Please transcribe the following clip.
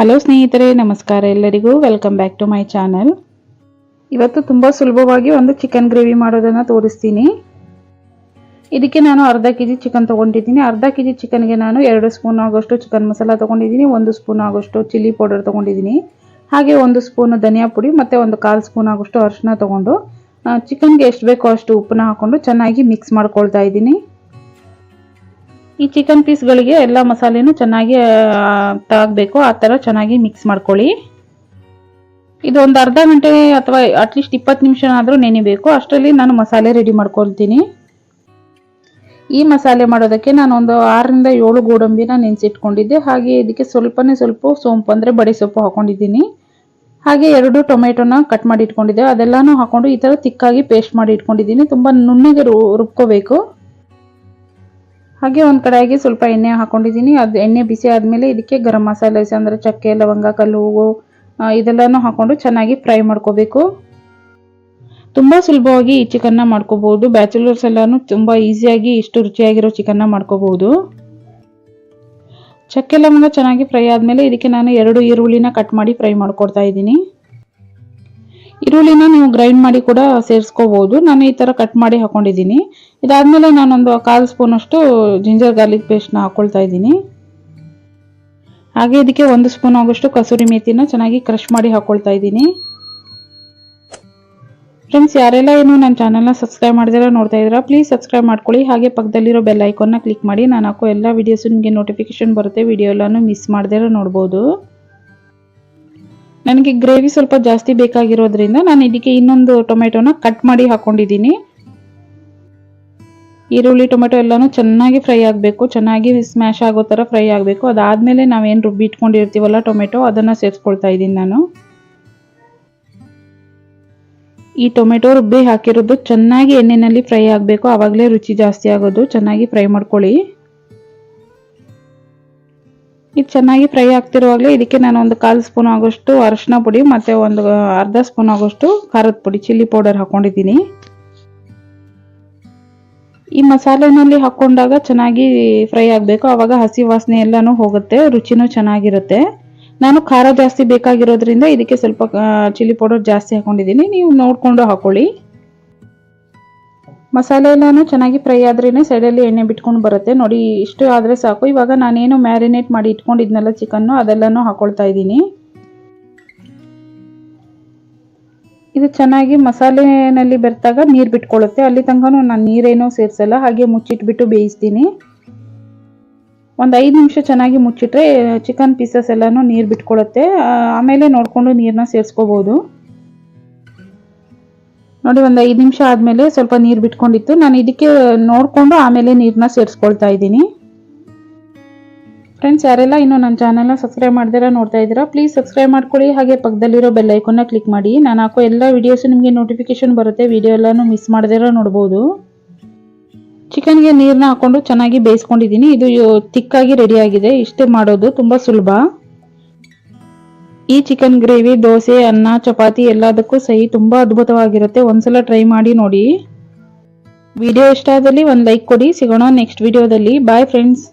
Hello ಸ್ನೇಹಿತರೆ, ನಮಸ್ಕಾರ ಎಲ್ಲರಿಗೂ. Welcome back to my channel ಇವತ್ತು ತುಂಬ ಸುಲಭವಾಗಿ ಒಂದು ಚಿಕನ್ ಗ್ರೇವಿ ಮಾಡೋದನ್ನು ತೋರಿಸ್ತೀನಿ. ಇದಕ್ಕೆ ನಾನು ಅರ್ಧ ಕೆ ಜಿ ಚಿಕನ್ ತೊಗೊಂಡಿದ್ದೀನಿ. ಅರ್ಧ ಕೆ ಜಿ ಚಿಕನ್ಗೆ ನಾನು ಎರಡು ಸ್ಪೂನ್ ಆಗೋಷ್ಟು ಚಿಕನ್ ಮಸಾಲ ತೊಗೊಂಡಿದ್ದೀನಿ, ಒಂದು ಸ್ಪೂನ್ ಆಗೋಷ್ಟು ಚಿಲ್ಲಿ ಪೌಡರ್ ತೊಗೊಂಡಿದ್ದೀನಿ. ಹಾಗೆ ಒಂದು ಸ್ಪೂನ್ ಧನಿಯಾ ಪುಡಿ ಮತ್ತು ಒಂದು ಕಾಲು ಸ್ಪೂನ್ ಆಗೋಷ್ಟು ಅರಿಶಿನ ತೊಗೊಂಡು ಚಿಕನ್ಗೆ ಎಷ್ಟು ಬೇಕೋ ಅಷ್ಟು ಉಪ್ಪನ್ನ ಹಾಕ್ಕೊಂಡು ಚೆನ್ನಾಗಿ ಮಿಕ್ಸ್ ಮಾಡ್ಕೊಳ್ತಾ ಇದ್ದೀನಿ. ಈ ಚಿಕನ್ ಪೀಸ್ಗಳಿಗೆ ಎಲ್ಲ ಮಸಾಲೆನೂ ಚೆನ್ನಾಗಿ ತಾಗಬೇಕು. ಆ ಥರ ಚೆನ್ನಾಗಿ ಮಿಕ್ಸ್ ಮಾಡ್ಕೊಳ್ಳಿ. ಇದು ಒಂದು ಅರ್ಧ ಗಂಟೆ ಅಥವಾ ಅಟ್ಲೀಸ್ಟ್ ಇಪ್ಪತ್ತು ನಿಮಿಷ ಆದರೂ ನೆನಿಬೇಕು. ಅಷ್ಟರಲ್ಲಿ ನಾನು ಮಸಾಲೆ ರೆಡಿ ಮಾಡ್ಕೊಳ್ತೀನಿ. ಈ ಮಸಾಲೆ ಮಾಡೋದಕ್ಕೆ ನಾನು ಒಂದು ಆರರಿಂದ ಏಳು ಗೋಡಂಬಿನ ನೆನೆಸಿಟ್ಕೊಂಡಿದ್ದೆ. ಹಾಗೆ ಇದಕ್ಕೆ ಸ್ವಲ್ಪನೇ ಸ್ವಲ್ಪ ಸೋಂಪು ಅಂದರೆ ಬಡಿ ಸೊಪ್ಪು ಹಾಕೊಂಡಿದ್ದೀನಿ. ಹಾಗೆ ಎರಡು ಟೊಮೆಟೊನ ಕಟ್ ಮಾಡಿ ಇಟ್ಕೊಂಡಿದ್ದೆ. ಅದೆಲ್ಲನೂ ಹಾಕೊಂಡು ಈ ಥರ ತಿಕ್ಕಾಗಿ ಪೇಸ್ಟ್ ಮಾಡಿ ಇಟ್ಕೊಂಡಿದ್ದೀನಿ. ತುಂಬ ನುಣ್ಣಗೆ ರುಬ್ಕೋಬೇಕು. ಹಾಗೆ ಒಂದು ಕಡೆಯಾಗಿ ಸ್ವಲ್ಪ ಎಣ್ಣೆ ಹಾಕೊಂಡಿದ್ದೀನಿ. ಅದು ಎಣ್ಣೆ ಬಿಸಿ ಆದಮೇಲೆ ಇದಕ್ಕೆ ಗರಂ ಮಸಾಲೆ ಅಂದರೆ ಚಕ್ಕೆ, ಲವಂಗ, ಕಲ್ಲು, ಹೂವು ಇದೆಲ್ಲನೂ ಹಾಕೊಂಡು ಚೆನ್ನಾಗಿ ಫ್ರೈ ಮಾಡ್ಕೋಬೇಕು. ತುಂಬ ಸುಲಭವಾಗಿ ಈ ಚಿಕನ್ನ ಮಾಡ್ಕೋಬಹುದು. ಬ್ಯಾಚುಲರ್ಸ್ ಎಲ್ಲಾನು ತುಂಬ ಈಸಿಯಾಗಿ ಇಷ್ಟು ರುಚಿಯಾಗಿರೋ ಚಿಕನ್ನ ಮಾಡ್ಕೋಬಹುದು. ಚಕ್ಕೆ, ಲವಂಗ ಚೆನ್ನಾಗಿ ಫ್ರೈ ಆದಮೇಲೆ ಇದಕ್ಕೆ ನಾನು ಎರಡು ಈರುಳ್ಳಿನ ಕಟ್ ಮಾಡಿ ಫ್ರೈ ಮಾಡ್ಕೊಡ್ತಾ ಇದ್ದೀನಿ. ಈರುಳ್ಳಿನ ನೀವು ಗ್ರೈಂಡ್ ಮಾಡಿ ಕೂಡ ಸೇರಿಸ್ಕೋಬಹುದು ನಾನು ಈ ಥರ ಕಟ್ ಮಾಡಿ ಹಾಕೊಂಡಿದ್ದೀನಿ. ಇದಾದಮೇಲೆ ನಾನೊಂದು ಕಾಲು ಸ್ಪೂನ್ ಅಷ್ಟು ಜಿಂಜರ್ ಗಾರ್ಲಿಕ್ ಪೇಸ್ಟ್ನ ಹಾಕ್ಕೊಳ್ತಾ ಇದ್ದೀನಿ. ಹಾಗೆ ಇದಕ್ಕೆ ಒಂದು ಸ್ಪೂನ್ ಆಗೋಷ್ಟು ಕಸೂರಿ ಮೇಥಿನ ಚೆನ್ನಾಗಿ ಕ್ರಷ್ ಮಾಡಿ ಹಾಕ್ಕೊಳ್ತಾ ಇದ್ದೀನಿ. ಫ್ರೆಂಡ್ಸ್ ಯಾರೆಲ್ಲ ಏನು ನನ್ನ ಚಾನಲ್ನ ಸಬ್ಸ್ಕ್ರೈಬ್ ಮಾಡಿದಾರೆ, ನೋಡ್ತಾ ಇದ್ದೀರಾ ಪ್ಲೀಸ್ ಸಬ್ಸ್ಕ್ರೈಬ್ ಮಾಡ್ಕೊಳ್ಳಿ. ಹಾಗೆ ಪಕ್ಕದಲ್ಲಿರೋ ಬೆಲ್ ಐಕಾನ್ನ ಕ್ಲಿಕ್ ಮಾಡಿ. ನಾನು ಹಾಕೋ ಎಲ್ಲ ವೀಡಿಯೋಸು ನಿಮಗೆ ನೋಟಿಫಿಕೇಶನ್ ಬರುತ್ತೆ. ವಿಡಿಯೋ ಎಲ್ಲನೂ ಮಿಸ್ ಮಾಡ್ದಿರ ನೋಡ್ಬೋದು. ನನಗೆ ಗ್ರೇವಿ ಸ್ವಲ್ಪ ಜಾಸ್ತಿ ಬೇಕಾಗಿರೋದ್ರಿಂದ ನಾನು ಇದಕ್ಕೆ ಇನ್ನೊಂದು ಟೊಮೆಟೊನ ಕಟ್ ಮಾಡಿ ಹಾಕೊಂಡಿದ್ದೀನಿ. ಈರುಳ್ಳಿ, ಟೊಮೆಟೊ ಎಲ್ಲನೂ ಚೆನ್ನಾಗಿ ಫ್ರೈ ಆಗಬೇಕು. ಚೆನ್ನಾಗಿ ಸ್ಮ್ಯಾಶ್ ಆಗೋ ಥರ ಫ್ರೈ ಆಗಬೇಕು. ಅದಾದಮೇಲೆ ನಾವೇನು ರುಬ್ಬಿ ಇಟ್ಕೊಂಡಿರ್ತೀವಲ್ಲ ಟೊಮೆಟೊ, ಅದನ್ನು ಸೇರಿಸ್ಕೊಳ್ತಾ ಇದ್ದೀನಿ ನಾನು. ಈ ಟೊಮೆಟೊ ರುಬ್ಬಿ ಹಾಕಿರೋದು ಚೆನ್ನಾಗಿ ಎಣ್ಣೆಯಲ್ಲಿ ಫ್ರೈ ಆಗಬೇಕು. ಆವಾಗಲೇ ರುಚಿ ಜಾಸ್ತಿ ಆಗೋದು. ಚೆನ್ನಾಗಿ ಫ್ರೈ ಮಾಡ್ಕೊಳ್ಳಿ. ಇದು ಚೆನ್ನಾಗಿ ಫ್ರೈ ಆಗ್ತಿರುವಾಗಲೇ ಇದಕ್ಕೆ ನಾನು ಒಂದು ಕಾಲು ಸ್ಪೂನ್ ಆಗೋಷ್ಟು ಅರಶಿನ ಪುಡಿ ಮತ್ತು ಒಂದು ಅರ್ಧ ಸ್ಪೂನ್ ಆಗೋಷ್ಟು ಖಾರದ ಪುಡಿ, ಚಿಲ್ಲಿ ಪೌಡರ್ ಹಾಕೊಂಡಿದ್ದೀನಿ. ಈ ಮಸಾಲೆನಲ್ಲಿ ಹಾಕ್ಕೊಂಡಾಗ ಚೆನ್ನಾಗಿ ಫ್ರೈ ಆಗಬೇಕು. ಆವಾಗ ಹಸಿ ವಾಸನೆ ಎಲ್ಲನೂ ಹೋಗುತ್ತೆ, ರುಚಿನೂ ಚೆನ್ನಾಗಿರುತ್ತೆ. ನಾನು ಖಾರ ಜಾಸ್ತಿ ಬೇಕಾಗಿರೋದ್ರಿಂದ ಇದಕ್ಕೆ ಸ್ವಲ್ಪ ಚಿಲ್ಲಿ ಪೌಡರ್ ಜಾಸ್ತಿ ಹಾಕೊಂಡಿದ್ದೀನಿ. ನೀವು ನೋಡಿಕೊಂಡು ಹಾಕೊಳ್ಳಿ. ಮಸಾಲೆ ಎಲ್ಲನೂ ಚೆನ್ನಾಗಿ ಫ್ರೈ ಆದ್ರೇ ಸೈಡಲ್ಲಿ ಎಣ್ಣೆ ಬಿಟ್ಕೊಂಡು ಬರುತ್ತೆ. ನೋಡಿ, ಇಷ್ಟು ಆದರೆ ಸಾಕು. ಇವಾಗ ನಾನೇನು ಮ್ಯಾರಿನೇಟ್ ಮಾಡಿ ಇಟ್ಕೊಂಡಿದ್ನಲ್ಲ ಚಿಕನ್ನು ಅದೆಲ್ಲನೂ ಹಾಕೊಳ್ತಾ ಇದ್ದೀನಿ. ಇದು ಚೆನ್ನಾಗಿ ಮಸಾಲೆನಲ್ಲಿ ಬೆರೆತಾಗ ನೀರು ಬಿಟ್ಕೊಳ್ಳುತ್ತೆ ಅಲ್ಲಿ ತನಕ ನಾನು ನೀರೇನೂ ಸೇರಿಸಲ್ಲ. ಹಾಗೆ ಮುಚ್ಚಿಟ್ಬಿಟ್ಟು ಬೇಯಿಸ್ತೀನಿ. ಒಂದು ಐದು ನಿಮಿಷ ಚೆನ್ನಾಗಿ ಮುಚ್ಚಿಟ್ರೆ ಚಿಕನ್ ಪೀಸಸ್ ಎಲ್ಲನೂ ನೀರು ಬಿಟ್ಕೊಳ್ಳುತ್ತೆ ಆಮೇಲೆ ನೋಡಿಕೊಂಡು ನೀರನ್ನ ಸೇರಿಸ್ಕೋಬೋದು. ನೋಡಿ, ಒಂದು ಐದು ನಿಮಿಷ ಆದಮೇಲೆ ಸ್ವಲ್ಪ ನೀರು ಬಿಟ್ಕೊಂಡಿತ್ತು. ನಾನು ಇದಕ್ಕೆ ನೋಡಿಕೊಂಡು ಆಮೇಲೆ ನೀರನ್ನ ಸೇರಿಸ್ಕೊಳ್ತಾ ಇದ್ದೀನಿ. ಫ್ರೆಂಡ್ಸ್ ಯಾರೆಲ್ಲ ಇನ್ನೂ ನನ್ನ ಚಾನಲ್ನ ಸಬ್ಸ್ಕ್ರೈಬ್ ಮಾಡಿದಿರ, ನೋಡ್ತಾ ಇದ್ದೀರಾ ಪ್ಲೀಸ್ ಸಬ್ಸ್ಕ್ರೈಬ್ ಮಾಡ್ಕೊಳ್ಳಿ. ಹಾಗೆ ಪಕ್ಕದಲ್ಲಿರೋ ಬೆಲ್ ಐಕನ್ನ ಕ್ಲಿಕ್ ಮಾಡಿ. ನಾನು ಹಾಕೋ ಎಲ್ಲ ವೀಡಿಯೋಸು ನಿಮಗೆ ನೋಟಿಫಿಕೇಶನ್ ಬರುತ್ತೆ. ವಿಡಿಯೋ ಎಲ್ಲನೂ ಮಿಸ್ ಮಾಡದಿರ ನೋಡ್ಬೋದು. ಚಿಕನ್ಗೆ ನೀರನ್ನ ಹಾಕೊಂಡು ಚೆನ್ನಾಗಿ ಬೇಯಿಸ್ಕೊಂಡಿದ್ದೀನಿ. ಇದು ತಿಕ್ಕಾಗಿ ರೆಡಿಯಾಗಿದೆ ಇಷ್ಟೇ ಮಾಡೋದು. ತುಂಬ ಸುಲಭ. ಈ ಚಿಕನ್ ಗ್ರೇವಿ ದೋಸೆ, ಅನ್ನ, ಚಪಾತಿ ಎಲ್ಲದಕ್ಕೂ ಸಹಿ ತುಂಬ ಅದ್ಭುತವಾಗಿರುತ್ತೆ. ಒಂದ್ಸಲ ಟ್ರೈ ಮಾಡಿ ನೋಡಿ. ವಿಡಿಯೋ ಇಷ್ಟ ಆದಲ್ಲಿ ಒಂದು ಲೈಕ್ ಕೊಡಿ. ಸಿಗೋಣ ನೆಕ್ಸ್ಟ್ ವಿಡಿಯೋದಲ್ಲಿ ಬಾಯ್ ಫ್ರೆಂಡ್ಸ್